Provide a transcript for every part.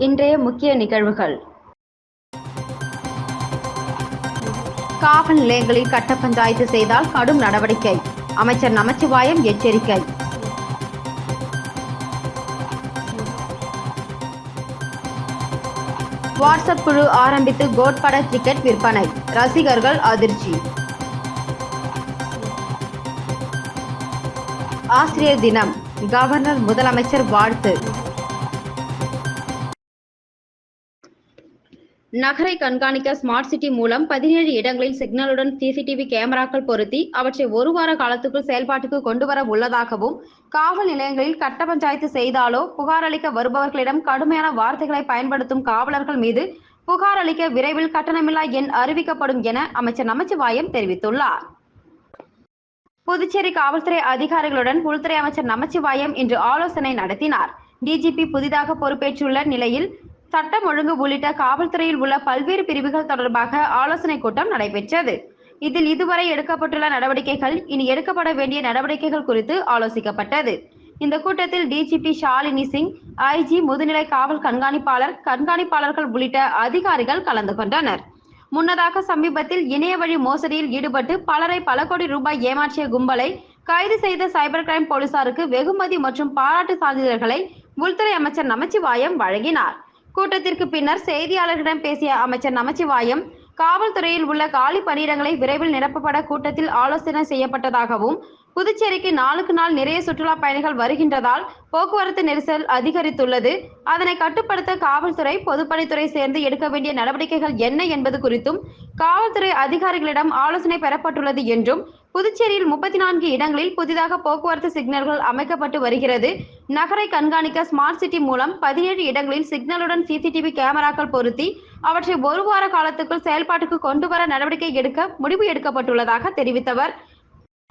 இன்றைய முக்கிய நிகழ்வுகள். காவல் நிலையங்களில் கட்ட பஞ்சாயத்து செய்தால் கடும் நடவடிக்கை. அமைச்சர் நமச்சிவாயம் எச்சரிக்கை. வாட்ஸ்அப் குழு ஆரம்பித்து கோட்பட டிக்கெட் விற்பனை. ரசிகர்கள் அதிர்ச்சி. ஆசிரியர் தினம். கவர்னர் முதலமைச்சர் வாழ்த்து. நகரை கண்காணிக்க ஸ்மார்ட் சிட்டி மூலம் பதினேழு இடங்களில் சிக்னலுடன் சிசிடிவி கேமராக்கள் பொருத்தி அவற்றை ஒரு வார காலத்துக்குள் செயல்பாட்டுக்கு கொண்டு வர உள்ளதாகவும் காவல் நிலையங்களில் கட்ட பஞ்சாயத்து செய்தாலோ புகார் அளிக்க வருபவர்களிடம் கடுமையான வார்த்தைகளை பயன்படுத்தும் காவலர்கள் மீது புகார் அளிக்க விரைவில் கட்டணமில்லா எண் அறிவிக்கப்படும் என அமைச்சர் நமச்சிவாயம் தெரிவித்துள்ளார். புதுச்சேரி காவல்துறை அதிகாரிகளுடன் உள்துறை அமைச்சர் நமச்சிவாயம் இன்று ஆலோசனை நடத்தினார். டிஜிபி புதிதாக பொறுப்பேற்றுள்ள நிலையில் சட்டம் ஒழுங்கு உள்ளிட்ட காவல்துறையில் உள்ள பல்வேறு பிரிவுகள் தொடர்பாக ஆலோசனை கூட்டம் நடைபெற்றது. இதில் இதுவரை எடுக்கப்பட்டுள்ள நடவடிக்கைகள் இனி எடுக்கப்பட வேண்டிய நடவடிக்கைகள் குறித்து ஆலோசிக்கப்பட்டது. இந்த கூட்டத்தில் டிஜிபி ஷாலினி சிங் ஐஜி முதுநிலை காவல் கண்காணிப்பாளர் கண்காணிப்பாளர்கள் உள்ளிட்ட அதிகாரிகள் கலந்து கொண்டனர். முன்னதாக சமீபத்தில் இணைய வழி மோசடியில் ஈடுபட்டு பலரை பல கோடி ரூபாய் ஏமாற்றிய கும்பலை கைது செய்த சைபர் கிரைம் போலீசாருக்கு வெகுமதி மற்றும் பாராட்டு சான்றிதழ்களை உள்துறை அமைச்சர் நமச்சிவாயம் வழங்கினார். கூட்டத்திற்கு பின்னர் செய்தியாளர்களிடம் பேசிய அமைச்சர் நமச்சிவாயம் காவல்துறையில் உள்ள காலி பணியிடங்களை விரைவில் நிரப்பப்பட கூட்டத்தில் ஆலோசனை செய்யப்பட்டதாகவும் புதுச்சேரிக்கு நாளுக்கு நாள் நிறைய சுற்றுலா பயணிகள் வருகின்றதால் போக்குவரத்து நெரிசல் அதிகரித்துள்ளது. அதனை கட்டுப்படுத்த காவல்துறை பொதுப்பணித்துறை சேர்ந்து எடுக்க வேண்டிய நடவடிக்கைகள் என்ன என்பது குறித்தும் காவல்துறை அதிகாரிகளிடம் ஆலோசனை பெறப்பட்டுள்ளது என்றும் புதுச்சேரியில் முப்பத்தி நான்கு இடங்களில் புதிதாக போக்குவரத்து சிக்னல்கள் அமைக்கப்பட்டு வருகிறது. நகரை கண்காணிக்க ஸ்மார்ட் சிட்டி மூலம் பதினேழு இடங்களில் சிக்னலுடன் சிசிடிவி கேமராக்கள் பொருத்தி அவற்றை ஒரு வார காலத்துக்குள் செயல்பாட்டுக்கு கொண்டு வர நடவடிக்கை எடுக்க முடிவு எடுக்கப்பட்டுள்ளதாக தெரிவித்தவர்.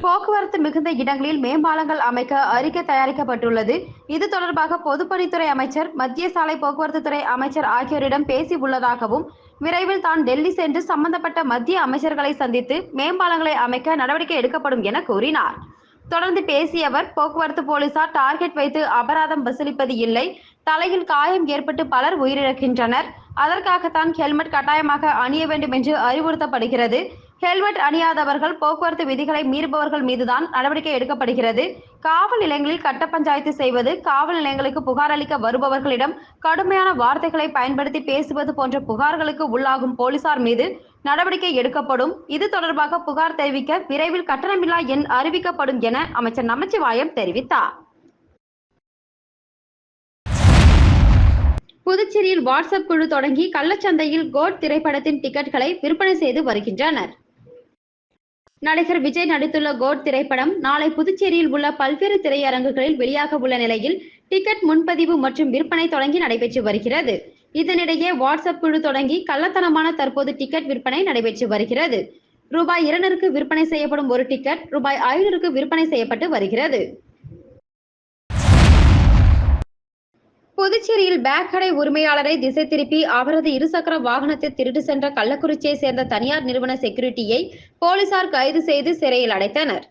போக்குவரத்து மிகுந்த இடங்களில் மேம்பாலங்கள் அமைக்க அறிக்கை தயாரிக்கப்பட்டுள்ளது. இது தொடர்பாக பொதுப்பணித்துறை அமைச்சர் மத்திய சாலை போக்குவரத்து துறை அமைச்சர் ஆகியோரிடம் பேசி உள்ளதாகவும் விரைவில் தான் டெல்லி சென்று சம்பந்தப்பட்ட மத்திய அமைச்சர்களை சந்தித்து மேம்பாலங்களை அமைக்க நடவடிக்கை எடுக்கப்படும் என கூறினார். தொடர்ந்து பேசிய அவர் போக்குவரத்து போலீசார் டார்கெட் வைத்து அபராதம் வசூலிப்பது இல்லை. தலையில் காயம் ஏற்பட்டு பலர் உயிரிழக்கின்றனர். அதற்காகத்தான் ஹெல்மெட் கட்டாயமாக அணிய வேண்டும் என்று அறிவுறுத்தப்படுகிறது. ஹெல்மெட் அணியாதவர்கள் போக்குவரத்து விதிகளை மீறுபவர்கள் மீதுதான் நடவடிக்கை எடுக்கப்படுகிறது. காவல் நிலையங்களில் கட்ட பஞ்சாயத்து செய்வது காவல் நிலையங்களுக்கு புகார் அளிக்க வருபவர்களிடம் கடுமையான வார்த்தைகளை பயன்படுத்தி பேசுவது போன்ற புகார்களுக்கு உள்ளாகும் போலீசார் மீது நடவடிக்கை எடுக்கப்படும். இது தொடர்பாக புகார் தெரிவிக்க விரைவில் கட்டணமில்லா எண் அறிவிக்கப்படும் என அமைச்சர் நமச்சிவாயம் தெரிவித்தார். புதுச்சேரியில் வாட்ஸ்அப் குழு தொடங்கி கள்ளச்சந்தையில் கோட் திரைப்படத்தின் டிக்கெட்களை விற்பனை செய்து வருகின்றனர். நடிகர் விஜய் நடித்துள்ள கோட் திரைப்படம் நாளை புதுச்சேரியில் உள்ள பல்வேறு திரையரங்குகளில் வெளியாக உள்ள நிலையில் டிக்கெட் முன்பதிவு மற்றும் விற்பனை தொடங்கி நடைபெற்று வருகிறது. இதனிடையே வாட்ஸ்அப் குழு தொடங்கி கள்ளத்தனமான தற்போது டிக்கெட் விற்பனை நடைபெற்று வருகிறது. ரூபாய் இருநூறுக்கு விற்பனை செய்யப்படும் ஒரு டிக்கெட் ரூபாய் ஐநூறுக்கு விற்பனை செய்யப்பட்டு வருகிறது. புதுச்சேரியில் பேக் கடை உரிமையாளரை திசை திருப்பி அவரது இருசக்கர வாகனத்தை திருட்டு சென்ற கள்ளக்குறிச்சியை சேர்ந்த தனியார் நிறுவன செக்யூரிட்டியை போலீசார் கைது செய்து சிறையில் அடைத்தனர்.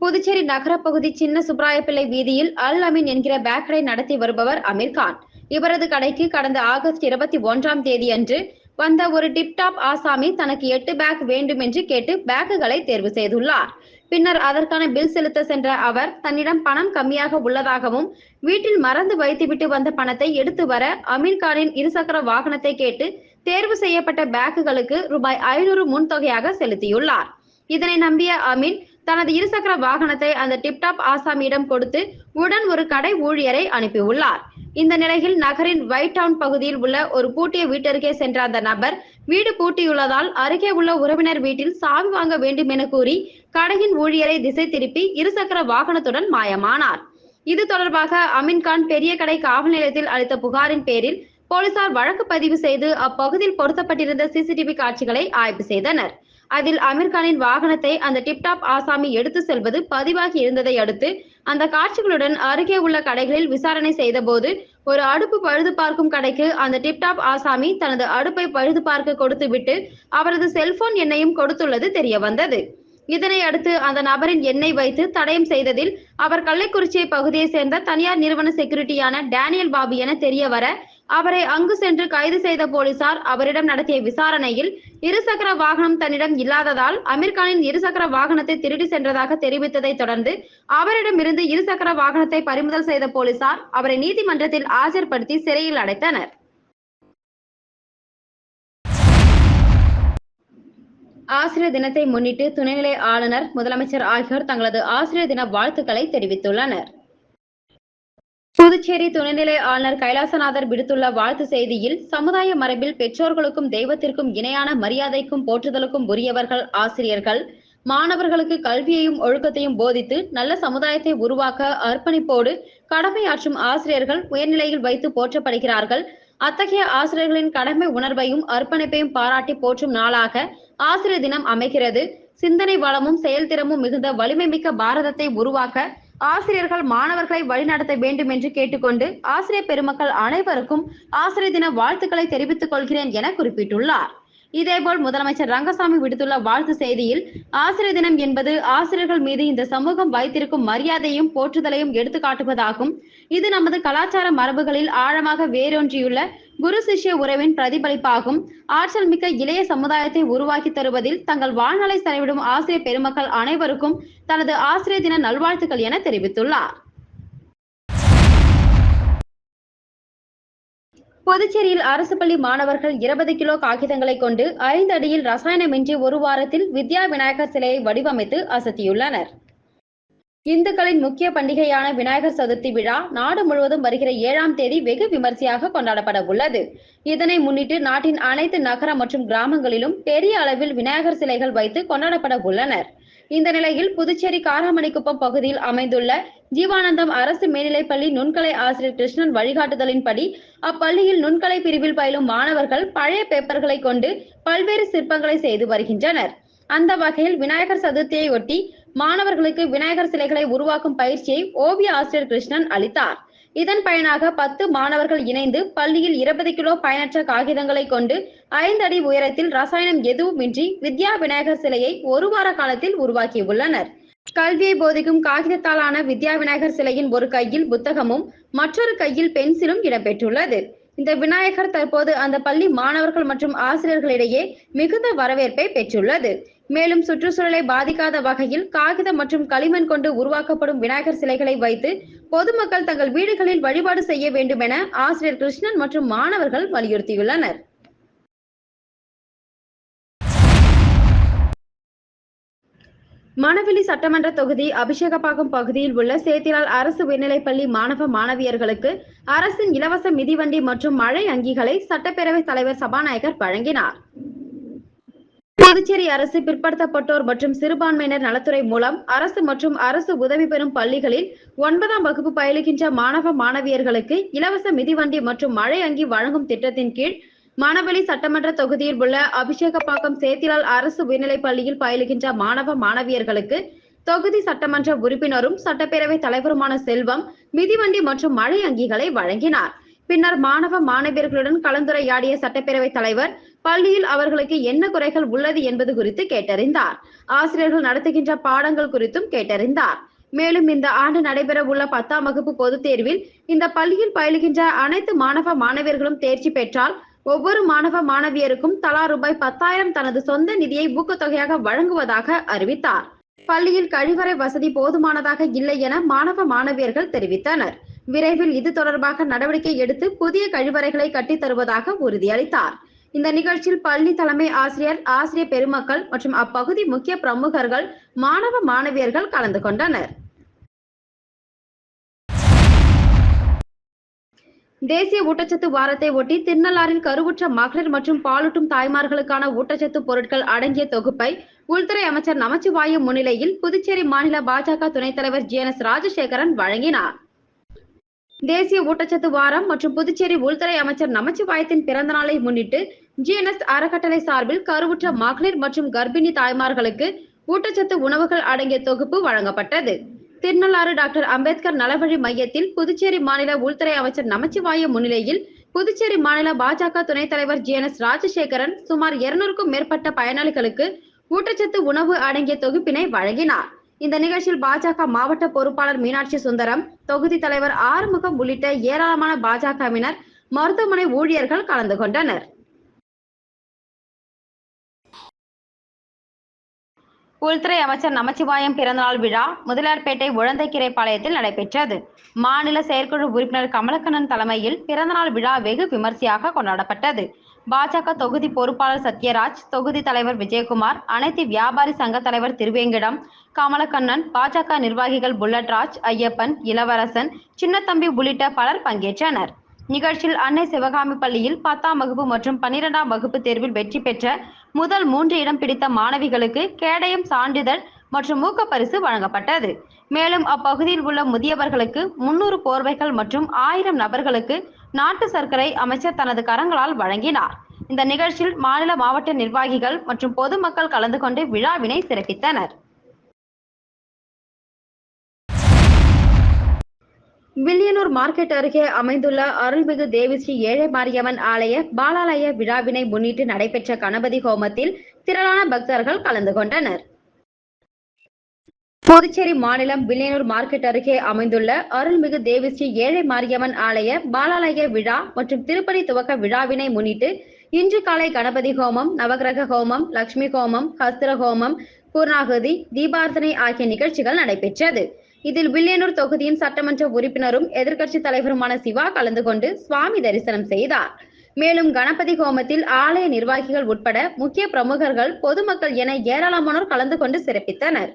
புதுச்சேரி நகரப்பகுதி சின்ன சுப்ராயப்பிள்ளை வீதியில் அல் அமீன் என்கிற பேக் கடை நடத்தி வருபவர் அமீர்கான் இவரது கடைக்கு கடந்த ஆகஸ்ட் இருபத்தி ஒன்றாம் தேதியன்று வந்த ஒரு டிப்டாப் ஆசாமி தனக்கு எட்டு பேக் வேண்டும் என்று கேட்டு பேக்குகளை தேர்வு செய்துள்ளார். பின்னர் அதற்கான பில் செலுத்த சென்ற அவர் தன்னிடம் பணம் கம்மியாக உள்ளதாகவும் வீட்டில் மறந்து வைத்துவிட்டு வந்த பணத்தை எடுத்து வர அமீர்கானின் இருசக்கர வாகனத்தை கேட்டு தேர்வு செய்யப்பட்ட பேக்குகளுக்கு ரூபாய் ஐநூறு முன்தொகையாக செலுத்தியுள்ளார். இதனை நம்பிய அமீன் தனது இருசக்கர வாகனத்தை அந்த டிப்டாப் ஆசாமியிடம் கொடுத்து உடன் ஒரு கடை ஊழியரை அனுப்பியுள்ளார். இந்த நிலையில் நகரின் ஒயிட் டவுன் பகுதியில் உள்ள ஒரு பூட்டிய வீட்டிற்கே சென்ற அந்த நபர் வீடு பூட்டியுள்ளதால் அருகே உள்ள உறவினர் வீட்டில் சாவி வாங்க வேண்டும் என கூறி கடையின் ஊழியரை திசை திருப்பி இருசக்கர வாகனத்துடன் மாயமானார். இது தொடர்பாக அமீன்கான் பெரிய கடை காவல் நிலையத்தில் அளித்த புகாரின் பேரில் போலீசார் வழக்கு பதிவு செய்து அப்பகுதியில் பொருத்தப்பட்டிருந்த சிசிடிவி காட்சிகளை ஆய்வு செய்தனர். அதில் அமீர்கானின் வாகனத்தை அந்த டிப்டாப் ஆசாமி எடுத்து செல்வது பதிவாகி இருந்ததை அடுத்து அந்த காட்சிகளுடன் அருகே உள்ள கடைகளில் விசாரணை செய்த போது ஒரு அடுப்பு பழுது பார்க்கும் கடைக்கு அந்த டிப்டாப் ஆசாமி தனது அடுப்பை பழுது பார்க்க கொடுத்துவிட்டு அவரது செல்போன் எண்ணையும் கொடுத்துள்ளது தெரிய வந்தது இதனை அடுத்து அந்த நபரின் எண்ணை வைத்து தடயம் செய்ததில் அவர் கள்ளக்குறிச்சி பகுதியை சேர்ந்த தனியார் நிறுவன செக்யூரிட்டியான டேனியல் பாபு என தெரிய வர அவரை அங்கு சென்று கைது செய்த போலீசார் அவரிடம் நடத்திய விசாரணையில் இருசக்கர வாகனம் தன்னிடம் இல்லாததால் அமீர்கானின் இருசக்கர வாகனத்தை திருடி சென்றதாக தெரிவித்ததை தொடர்ந்து அவரிடமிருந்து இருசக்கர வாகனத்தை பறிமுதல் செய்த போலீசார் அவரை நீதிமன்றத்தில் ஆஜர்படுத்தி சிறையில் அடைத்தனர். ஆசிரியர் தினத்தை முன்னிட்டு துணைநிலை ஆளுநர் முதலமைச்சர் ஆகியோர் தங்களது ஆசிரியர் தின வாழ்த்துக்களை தெரிவித்துள்ளனர். புதுச்சேரி துணைநிலை ஆளுநர் கைலாசநாதர் விடுத்துள்ள வாழ்த்து செய்தியில் சமுதாய மரபில் பெற்றோர்களுக்கும் தெய்வத்திற்கும் இணையான மரியாதைக்கும் போற்றுதலுக்கும் உரியவர்கள் ஆசிரியர்கள். மாணவர்களுக்கு கல்வியையும் ஒழுக்கத்தையும் போதித்து நல்ல சமுதாயத்தை உருவாக்க அர்ப்பணிப்போடு கடமையாற்றும் ஆசிரியர்கள் உயர்நிலையில் வைத்து போற்றப்படுகிறார்கள். அத்தகைய ஆசிரியர்களின் கடமை உணர்வையும் அர்ப்பணிப்பையும் பாராட்டி போற்றும் நாளாக ஆசிரியர் தினம் அமைகிறது. சிந்தனை வளமும் செயல்திறமும் மிகுந்த வலிமை மிக்க பாரதத்தை உருவாக்க ஆசிரியர்கள் மாணவர்களை வழிநடத்த வேண்டும் என்று கேட்டுக்கொண்டு ஆசிரியர் பெருமக்கள் அனைவருக்கும் ஆசிரியர் தின வாழ்த்துக்களை தெரிவித்துக் கொள்கிறேன் என குறிப்பிட்டுள்ளார். இதேபோல் முதலமைச்சர் ரங்கசாமி விடுத்துள்ள வாழ்த்து செய்தியில் ஆசிரியர் தினம் என்பது ஆசிரியர்கள் மீது இந்த சமூகம் வைத்திருக்கும் மரியாதையும் போற்றுதலையும் எடுத்துக்காட்டுவதாகும். இது நமது கலாச்சார மரபுகளில் ஆழமாக வேரூன்றியுள்ள குரு சிஷ்ய உறவின் பிரதிபலிப்பாகும். ஆற்றல் மிக்க இளைய சமுதாயத்தை உருவாக்கி தருவதில் தங்கள் வாழ்நாளை செலவிடும் ஆசிரியர் பெருமக்கள் அனைவருக்கும் தனது ஆசிரியர் தின நல்வாழ்த்துக்கள் என தெரிவித்துள்ளார். புதுச்சேரியில் அரசு பள்ளி மாணவர்கள் இருபது கிலோ காகிதங்களை கொண்டு ஐந்து அடியில் ரசாயனமின்றி ஒரு வாரத்தில் வித்யா விநாயகர் சிலையை வடிவமைத்து அசத்தியுள்ளனர். இந்துக்களின் முக்கிய பண்டிகையான விநாயகர் சதுர்த்தி விழா நாடு முழுவதும் வருகிற ஏழாம் தேதி வெகு விமர்சையாக கொண்டாடப்பட உள்ளது. இதனை முன்னிட்டு நாட்டின் அனைத்து நகர மற்றும் கிராமங்களிலும் பெரிய அளவில் விநாயகர் சிலைகள் வைத்து கொண்டாடப்பட உள்ளனர். இந்த நிலையில் புதுச்சேரி காராமணிக்குப்பம் பகுதியில் அமைந்துள்ள ஜீவானந்தம் அரசு மேல்நிலைப்பள்ளி நுண்கலை ஆசிரியர் கிருஷ்ணன் வழிகாட்டுதலின்படி அப்பள்ளியில் நுண்கலை பிரிவில் பயிலும் மாணவர்கள் பழைய பேப்பர்களை கொண்டு பல்வேறு சிற்பங்களை செய்து வருகின்றனர். அந்த வகையில் விநாயகர் சதுர்த்தியை ஒட்டி மாணவர்களுக்கு விநாயகர் சிலைகளை உருவாக்கும் பயிற்சியை ஓவிய ஆசிரியர் கிருஷ்ணன் அளித்தார். இதன் பயனாக பத்து மாணவர்கள் இணைந்து பள்ளியில் இருபது கிலோ பயனற்ற காகிதங்களை கொண்டு ஐந்து அடி உயரத்தில் ரசாயனம் எதுவுமின்றி வித்யா விநாயகர் சிலையை ஒரு வார காலத்தில் உருவாக்கியுள்ளனர். கல்வியை போதிக்கும் காகிதத்தாலான வித்யா விநாயகர் சிலையின் ஒரு கையில் புத்தகமும் மற்றொரு கையில் பென்சிலும் இடம்பெற்றுள்ளது. இந்த விநாயகர் தற்போது அந்த பள்ளி மாணவர்கள் மற்றும் ஆசிரியர்களிடையே மிகுந்த வரவேற்பை பெற்றுள்ளது. மேலும் சுற்றுச்சூழலை பாதிக்காத வகையில் காகிதம் மற்றும் களிமண் கொண்டு உருவாக்கப்படும் விநாயகர் சிலைகளை வைத்து பொதுமக்கள் தங்கள் வீடுகளில் வழிபாடு செய்ய வேண்டும் என ஆசிரியர் கிருஷ்ணன் மற்றும் மாணவர்கள் வலியுறுத்தியுள்ளனர். மணவெளி சட்டமன்ற தொகுதி அபிஷேகப்பாக்கம் பகுதியில் உள்ள சேத்திலால் அரசு உயர்நிலைப்பள்ளி மாணவ மாணவியர்களுக்கு அரசின் இலவச மிதிவண்டி மற்றும் மழை அங்கிகளை சட்டப்பேரவைத் தலைவர் சபாநாயகர் வழங்கினார். புதுச்சேரி அரசு பிற்படுத்தப்பட்டோர் மற்றும் சிறுபான்மையினர் நலத்துறை மூலம் அரசு மற்றும் அரசு உதவி பெறும் பள்ளிகளில் ஒன்பதாம் வகுப்பு பயிலுகின்ற மாணவ மாணவியர்களுக்கு இலவச மிதிவண்டி மற்றும் மழை அங்கி வழங்கும் திட்டத்தின் கீழ் மணவெளி சட்டமன்ற தொகுதியில் உள்ள அபிஷேகப்பாக்கம் சேத்திலால் அரசு உயர்நிலைப் பள்ளியில் பயிலுகின்ற மாணவ மாணவியர்களுக்கு தொகுதி சட்டமன்ற உறுப்பினரும் சட்டப்பேரவை தலைவருமான செல்வம் மிதிவண்டி மற்றும் மழை அங்கிகளை வழங்கினார். பின்னர் மாணவ மாணவியர்களுடன் கலந்துரையாடிய சட்டப்பேரவை தலைவர் பள்ளியில் அவர்களுக்கு என்ன குறைகள் உள்ளது என்பது குறித்து கேட்டறிந்தார். ஆசிரியர்கள் நடத்துகின்ற பாடங்கள் குறித்தும் கேட்டறிந்தார். மேலும் இந்த ஆண்டு நடைபெற உள்ள பத்தாம் வகுப்பு பொதுத் தேர்வில் இந்த பள்ளியில் பயிலுகின்ற அனைத்து மாணவ மாணவியர்களும் தேர்ச்சி பெற்றால் ஒவ்வொரு மாணவ மாணவியருக்கும் தலா ரூபாய் பத்தாயிரம் தனது சொந்த நிதியை ஊக்கத்தொகையாக வழங்குவதாக அறிவித்தார். பள்ளியில் கழிவறை வசதி போதுமானதாக இல்லை என மாணவ மாணவியர்கள் தெரிவித்தனர். விரைவில் இது தொடர்பாக நடவடிக்கை எடுத்து புதிய கழிவறைகளை கட்டித் தருவதாக உறுதியளித்தார். இந்த நிகழ்ச்சியில் பள்ளி தலைமை ஆசிரியர் ஆசிரியர் பெருமக்கள் மற்றும் அப்பகுதி முக்கிய பிரமுகர்கள் மாணவ மாணவியர்கள் கலந்து கொண்டனர். தேசிய ஊட்டச்சத்து வாரத்தை ஒட்டி திருநள்ளாறில் கருவுற்ற மகளிர் மற்றும் பாலூட்டும் தாய்மார்களுக்கான ஊட்டச்சத்து பொருட்கள் அடங்கிய தொகுப்பை உள்துறை அமைச்சர் நமச்சிவாயம் முன்னிலையில் புதுச்சேரி மாநில பாஜக துணைத் தலைவர் ஜி என் எஸ் ராஜசேகரன் வழங்கினார். தேசிய ஊட்டச்சத்து வாரம் மற்றும் புதுச்சேரி உள்துறை அமைச்சர் நமச்சிவாயத்தின் பிறந்த நாளை முன்னிட்டு ஜிஎன்எஸ் அறக்கட்டளை சார்பில் கருவுற்ற மகளிர் மற்றும் கர்ப்பிணி தாய்மார்களுக்கு ஊட்டச்சத்து உணவுகள் அடங்கிய தொகுப்பு வழங்கப்பட்டது. திருநள்ளாறு டாக்டர் அம்பேத்கர் நலவழி மையத்தில் புதுச்சேரி மாநில உள்துறை அமைச்சர் நமச்சிவாய முன்னிலையில் புதுச்சேரி மாநில பாஜக துணைத் தலைவர் ஜி என் எஸ் ராஜசேகரன் சுமார் இருநூறுக்கும் மேற்பட்ட பயனாளிகளுக்கு ஊட்டச்சத்து உணவு அடங்கிய தொகுப்பினை வழங்கினார். இந்த நிகழ்ச்சியில் பாஜக மாவட்ட பொறுப்பாளர் மீனாட்சி சுந்தரம் தொகுதி தலைவர் ஆறுமுகம் உள்ளிட்ட ஏராளமான பாஜகவினர் மருத்துவமனை ஊழியர்கள் கலந்து கொண்டனர். உள்துறை அமைச்சர் நமச்சிவாயம் பிறந்தநாள் விழா முதலியார்பேட்டை உழந்தைக்கிரைப்பாளையத்தில் நடைபெற்றது. மாநில செயற்குழு உறுப்பினர் கமலக்கண்ணன் தலைமையில் பிறந்தநாள் விழா வெகு விமர்சையாக கொண்டாடப்பட்டது. பாஜக தொகுதி பொறுப்பாளர் சத்யராஜ் தொகுதி தலைவர் விஜயகுமார் அனைத்து வியாபாரி சங்க தலைவர் திருவேங்கிடம் கமலக்கண்ணன் பாஜக நிர்வாகிகள் புல்லட்ராஜ் ஐயப்பன் இளவரசன் சின்னத்தம்பி உள்ளிட்ட பலர் பங்கேற்றனர். நிகழ்ச்சியில் அன்னை சிவகாமி பள்ளியில் பத்தாம் வகுப்பு மற்றும் பன்னிரெண்டாம் வகுப்பு தேர்வில் வெற்றி பெற்ற முதல் மூன்று இடம் பிடித்த மாணவிகளுக்கு கேடயம் சான்றிதழ் மற்றும் ஊக்கப்பரிசு வழங்கப்பட்டது. மேலும் அப்பகுதியில் உள்ள முதியவர்களுக்கு முன்னூறு போர்வைகள் மற்றும் ஆயிரம் நபர்களுக்கு நாட்டு சர்க்கரை அமைச்சர் தனது கரங்களால் வழங்கினார். இந்த நிகழ்ச்சியில் மாநில மாவட்ட நிர்வாகிகள் மற்றும் பொதுமக்கள் கலந்து கொண்டு விழாவினை சிறப்பித்தனர். வில்லியனூர் மார்க்கெட் அருகே அமைந்துள்ள அருள்மிகு தேவிஸ்ரீ ஏழை மாரியம்மன் ஆலய பாலாலய விழாவினை முன்னிட்டு நடைபெற்ற கணபதி ஹோமத்தில் திரளான பக்தர்கள் கலந்து கொண்டனர். புதுச்சேரி மாநிலம் வில்லியனூர் மார்க்கெட் அருகே அமைந்துள்ள அருள்மிகு தேவிஸ்ரீ ஏழை மாரியம்மன் ஆலய பாலாலய விழா மற்றும் திருப்பணி துவக்க விழாவினை முன்னிட்டு இன்று காலை கணபதி ஹோமம் நவகிரக ஹோமம் லட்சுமி ஹோமம் ஹஸ்திர ஹோமம் பூர்ணாகுதி தீபார்த்தனை ஆகிய நிகழ்ச்சிகள் நடைபெற்றது. இதில் வில்லியனூர் தொகுதியின் சட்டமன்ற உறுப்பினரும் எதிர்க்கட்சி தலைவருமான சிவா கலந்து கொண்டு சுவாமி தரிசனம் செய்தார். மேலும் கணபதி ஹோமத்தில் ஆலய நிர்வாகிகள் உட்பட முக்கிய பிரமுகர்கள் பொதுமக்கள் என ஏராளமானோர் கலந்து கொண்டு சிறப்பித்தனர்.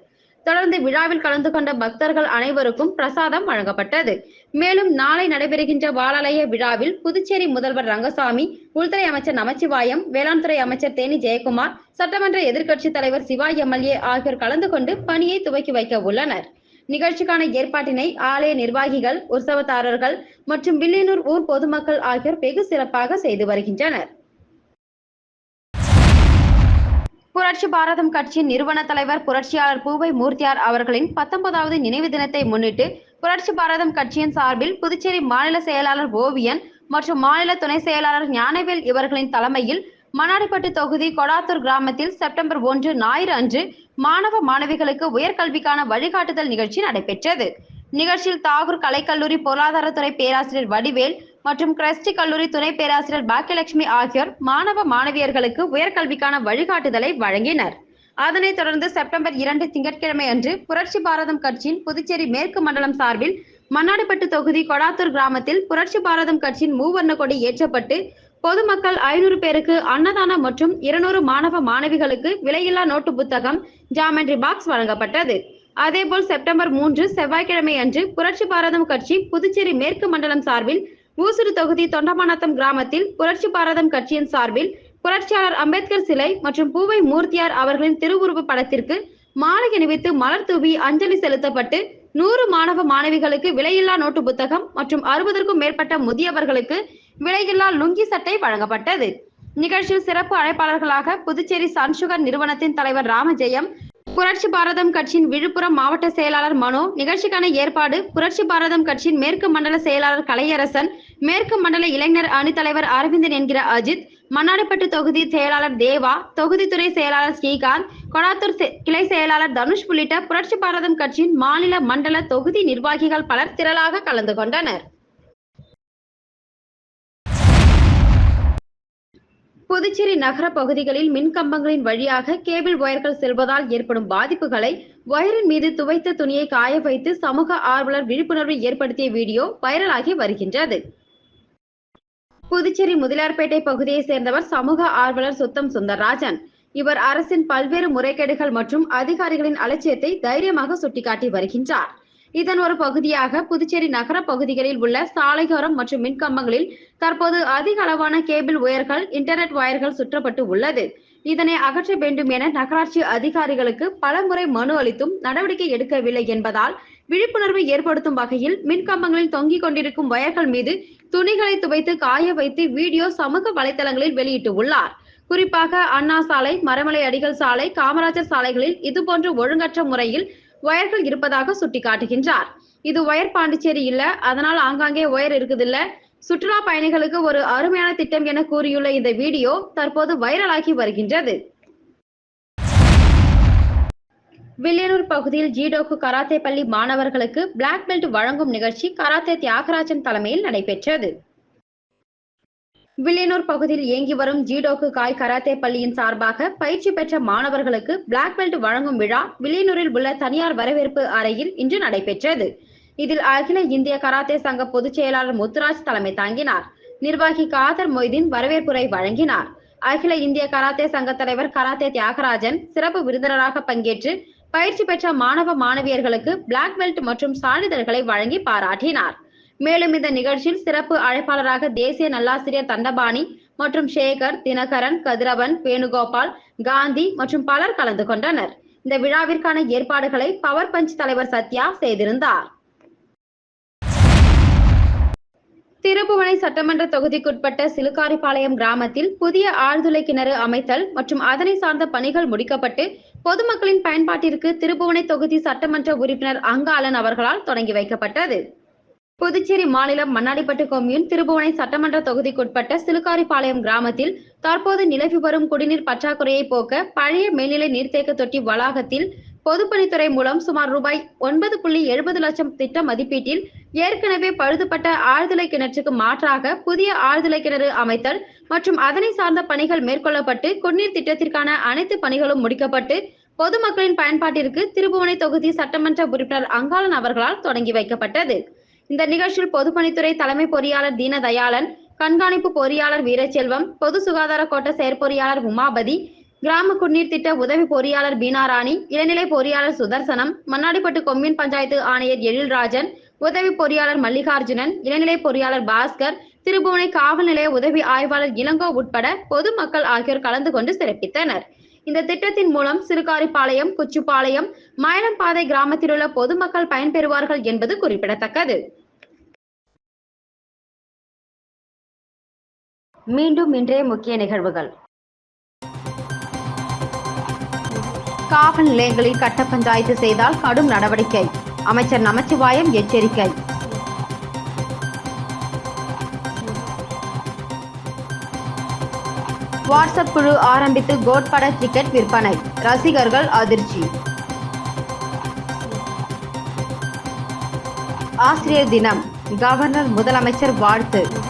தொடர்ந்து விழாவில் கலந்து கொண்ட பக்தர்கள் அனைவருக்கும் பிரசாதம் வழங்கப்பட்டது. மேலும் நாளை நடைபெறுகின்ற பாலாலய விழாவில் புதுச்சேரி முதல்வர் ரங்கசாமி உள்துறை அமைச்சர் நமச்சிவாயம் வேளாண் துறை அமைச்சர் தேனி ஜெயக்குமார் சட்டமன்ற எதிர்க்கட்சி தலைவர் சிவா எம்எல்ஏ ஆகியோர் கலந்து கொண்டு பணியை துவக்கி வைக்க உள்ளனர். நிகழ்ச்சிக்கான ஏற்பாட்டினை ஆலய நிர்வாகிகள் உற்சவதாரர்கள் மற்றும் வில்லியனூர் ஊர் பொதுமக்கள் ஆகியோர் வெகு சிறப்பாக செய்து வருகின்றனர். புரட்சி பாரதம் கட்சியின் நிறுவன தலைவர் புரட்சியாளர் பூவை மூர்த்தியார் அவர்களின் பத்தொன்பதாவது நினைவு தினத்தை முன்னிட்டு புரட்சி பாரதம் கட்சியின் சார்பில் புதுச்சேரி மாநில செயலாளர் ஓவியன் மற்றும் மாநில துணை செயலாளர் ஞானவேல் இவர்களின் தலைமையில் மணாடிப்பட்டு தொகுதி கொடாத்தூர் கிராமத்தில் செப்டம்பர் ஒன்று ஞாயிறு அன்று மாணவ மாணவிகளுக்கு உயர்கல்விக்கான வழிகாட்டுதல் நிகழ்ச்சி நடைபெற்றது. நிகழ்ச்சியில் தாகூர் கலைக்கல்லூரி பொருளாதாரத்துறை பேராசிரியர் வடிவேல் மற்றும் கிரஸ்டி கல்லூரி துணை பேராசிரியர் பாக்கியலட்சுமி ஆகியோர் மாணவ மாணவியர்களுக்கு உயர்கல்விக்கான வழிகாட்டுதலை வழங்கினர். அதனைத் தொடர்ந்து செப்டம்பர் இரண்டு திங்கட்கிழமை அன்று புரட்சி பாரதம் கட்சியின் புதுச்சேரி மேற்கு மண்டலம் சார்பில் மண்ணாடிப்பட்டு தொகுதி கொடாத்தூர் கிராமத்தில் புரட்சி பாரதம் கட்சியின் மூவர்ண கொடி ஏற்றப்பட்டு பொதுமக்கள் ஐநூறு பேருக்கு அன்னதானம் மற்றும் இருநூறு மாணவ மாணவிகளுக்கு விலையில்லா நோட்டு புத்தகம் ஜாமெண்ட்ரி பாக்ஸ் வழங்கப்பட்டது. அதேபோல் செப்டம்பர் மூன்று செவ்வாய்க்கிழமை அன்று புரட்சி பாரதம் கட்சி புதுச்சேரி மேற்கு மண்டலம் சார்பில் ஊசுடு தொகுதி தொண்டமானத்தம் கிராமத்தில் புரட்சி பாரதம் கட்சியின் சார்பில் புரட்சியாளர் அம்பேத்கர் சிலை மற்றும் பூவை மூர்த்தியார் அவர்களின் திருவுருவ படத்திற்கு மாலை அணிவித்து மலர் தூவி அஞ்சலி செலுத்தப்பட்டு நூறு மாணவ மாணவிகளுக்கு விலையில்லா நோட்டு புத்தகம் மற்றும் அறுபதற்கும் மேற்பட்ட முதியவர்களுக்கு விலையில்லா லுங்கி சட்டை வழங்கப்பட்டது. நிகழ்ச்சியில் சிறப்பு அழைப்பாளர்களாக புதுச்சேரி சன்சுகர் நிறுவனத்தின் தலைவர் ராமஜெயம் புரட்சி பாரதம் கட்சியின் விழுப்புரம் மாவட்ட செயலாளர் மனோ நிகழ்ச்சிக்கான ஏற்பாடு புரட்சி பாரதம் கட்சியின் மேற்கு மண்டல செயலாளர் கலையரசன் மேற்கு மண்டல இளைஞர் அணி தலைவர் அரவிந்தன் என்கிற அஜித் மன்னாடிப்பட்டு தொகுதி செயலாளர் தேவா தொகுதி துறை செயலாளர் ஸ்ரீகாந்த் கொடாத்தூர் செ- கிளை செயலாளர் தனுஷ் உள்ளிட்ட புரட்சி பாரதம் கட்சியின் மாநில மண்டல தொகுதி நிர்வாகிகள் பலர் திரளாக கலந்து கொண்டனர். புதுச்சேரி நகர பகுதிகளில் மின்கம்பங்களின் வழியாக கேபிள் ஒயர்கள் செல்வதால் ஏற்படும் பாதிப்புகளை ஒயரின் மீது துவைத்த துணியை காய வைத்து சமூக ஆர்வலர் விழிப்புணர்வை ஏற்படுத்திய வீடியோ வைரலாகி வருகின்றது. புதுச்சேரி முதலியார்பேட்டை பகுதியை சேர்ந்தவர் சமூக ஆர்வலர் சுத்தம் சுந்தரராஜன். இவர் அரசின் பல்வேறு முறைகேடுகள் மற்றும் அதிகாரிகளின் அலட்சியத்தை தைரியமாக சுட்டிக்காட்டி வருகின்றார். இதன் ஒரு பகுதியாக புதுச்சேரி நகர பகுதிகளில் உள்ள சாலையோரம் மற்றும் மின்கம்பங்களில் தற்போது அதிக அளவான கேபிள் ஒயர்கள் இன்டர்நெட் வயர்கள் சுற்றப்பட்டு உள்ளது. இதனை அகற்ற வேண்டும் என நகராட்சி அதிகாரிகளுக்கு பலமுறை மனு அளித்தும் நடவடிக்கை எடுக்கவில்லை என்பதால் விழிப்புணர்வை ஏற்படுத்தும் வகையில் மின்கம்பங்களில் தொங்கிக் கொண்டிருக்கும் வயர்கள் மீது துணிகளை துவைத்து காய வைத்து வீடியோ சமூக வலைதளங்களில் வெளியிட்டு உள்ளார். குறிப்பாக அண்ணா சாலை மரமலை அடிகள் சாலை காமராஜர் சாலைகளில் இதுபோன்ற ஒழுங்கற்ற முறையில் ஒயர்கள் இருப்பதாக சுட்டிக்காட்டுகின்றார். இது ஒயர் பாண்டிச்சேரி இல்ல அதனால் ஆங்காங்கே ஒயர் இருக்குது இல்ல சுற்றுலா பயணிகளுக்கு ஒரு அருமையான திட்டம் என கூறியுள்ள இந்த வீடியோ தற்போது வைரலாகி வருகின்றது. வில்லியனூர் பகுதியில் ஜீடோக்கு கராத்தே பள்ளி மாணவர்களுக்கு பிளாக் பெல்ட் வழங்கும் நிகழ்ச்சி கராத்தே தியாகராஜன் தலைமையில் நடைபெற்றது. வில்லியனூர் பகுதியில் இயங்கி வரும் ஜீடோக்கு காய் கராத்தே பள்ளியின் சார்பாக பயிற்சி பெற்ற மாணவர்களுக்கு பிளாக் பெல்ட் வழங்கும் விழா வில்லியனூரில் உள்ள தனியார் வரவேற்பு அறையில் இன்று நடைபெற்றது. இதில் அகில இந்திய கராத்தே சங்க பொதுச் செயலாளர் முத்துராஜ் தலைமை தாங்கினார். நிர்வாகி காதர் மொய்தீன் வரவேற்புரை வழங்கினார். அகில இந்திய கராத்தே சங்க தலைவர் கராத்தே தியாகராஜன் சிறப்பு விருந்தினராக பங்கேற்று பயிற்சி பெற்ற மாணவ மாணவியர்களுக்கு பிளாக் பெல்ட் மற்றும் சான்றிதழ்களை வழங்கி பாராட்டினார். மேலும் இந்த நிகழ்ச்சியில் சிறப்பு அழைப்பாளராக தேசிய நல்லாசிரியர் தண்டபாணி மற்றும் சேகர் தினகரன் கதிரவன் வேணுகோபால் காந்தி மற்றும் பலர் கலந்து கொண்டனர். இந்த விழாவிற்கான ஏற்பாடுகளை பவர் பஞ்ச் தலைவர் சத்யா செய்திருந்தார். திருப்புவனை சட்டமன்ற தொகுதிக்குட்பட்ட சிலுக்காரிப்பாளையம் கிராமத்தில் புதிய ஆழ்துளை கிணறு அமைத்தல் மற்றும் அதனை சார்ந்த பணிகள் முடிக்கப்பட்டு பொதுமக்களின் பயன்பாட்டிற்கு திருப்புவனை தொகுதி சட்டமன்ற உறுப்பினர் அங்காளன் அவர்களால் தொடங்கி வைக்கப்பட்டது. புதுச்சேரி மாநிலம் மண்ணாடிப்பட்டு கொம்யூன் திருபுவனை சட்டமன்ற தொகுதிக்குட்பட்ட சிலுக்காரிப்பாளையம் கிராமத்தில் தற்போது நிலவி வரும் குடிநீர் பற்றாக்குறையை போக்க பழைய மேல்நிலை நீர்த்தேக்க தொட்டி வளாகத்தில் பொதுப்பணித்துறை மூலம் சுமார் ரூபாய் ஒன்பது புள்ளி எழுபது லட்சம் திட்ட மதிப்பீட்டில் ஏற்கனவே பழுதுபட்ட ஆழ்துளை கிணற்றுக்கு மாற்றாக புதிய ஆழ்துளை கிணறு அமைத்தல் மற்றும் அதனை சார்ந்த பணிகள் மேற்கொள்ளப்பட்டு குடிநீர் திட்டத்திற்கான அனைத்து பணிகளும் முடிக்கப்பட்டு பொதுமக்களின் பயன்பாட்டிற்கு திருபுவனை தொகுதி சட்டமன்ற உறுப்பினர் அங்காளன் அவர்களால் தொடங்கி வைக்கப்பட்டது. இந்த நிகழ்ச்சியில் பொதுப்பணித்துறை தலைமை பொறியாளர் தீனதயாளன் கண்காணிப்பு பொறியாளர் வீரச்செல்வம் பொது சுகாதார கோட்ட செயற்பொறியாளர் உமாபதி கிராம குடிநீர் திட்ட உதவி பொறியாளர் பீனாராணி இளநிலை பொறியாளர் சுதர்சனம் மண்ணாடிப்பட்டு கொம்யூன் பஞ்சாயத்து ஆணையர் எழில்ராஜன் உதவி பொறியாளர் மல்லிகார்ஜுனன் இளநிலை பொறியாளர் பாஸ்கர் திருபுவனை காவல் நிலைய உதவி ஆய்வாளர் இளங்கோ உட்பட பொதுமக்கள் ஆகியோர் கலந்து கொண்டு சிறப்பித்தனர். இந்த திட்டத்தின் மூலம் சிறுகாரிப்பாளையம் குச்சுப்பாளையம் மயிலம்பாதை கிராமத்திலுள்ள பொதுமக்கள் பயன்பெறுவார்கள் என்பது குறிப்பிடத்தக்கது. மீண்டும் இன்றைய முக்கிய நிகழ்வுகள். காவல் நிலையங்களில் கட்ட பஞ்சாயத்து செய்தால் கடும் நடவடிக்கை. அமைச்சர் நமச்சிவாயம் எச்சரிக்கை. வாட்ஸ்அப் குழு ஆரம்பித்து கோட்பட டிக்கெட் விற்பனை. ரசிகர்கள் அதிர்ச்சி. ஆசிரியர் தினம். கவர்னர் முதலமைச்சர் வாழ்த்து.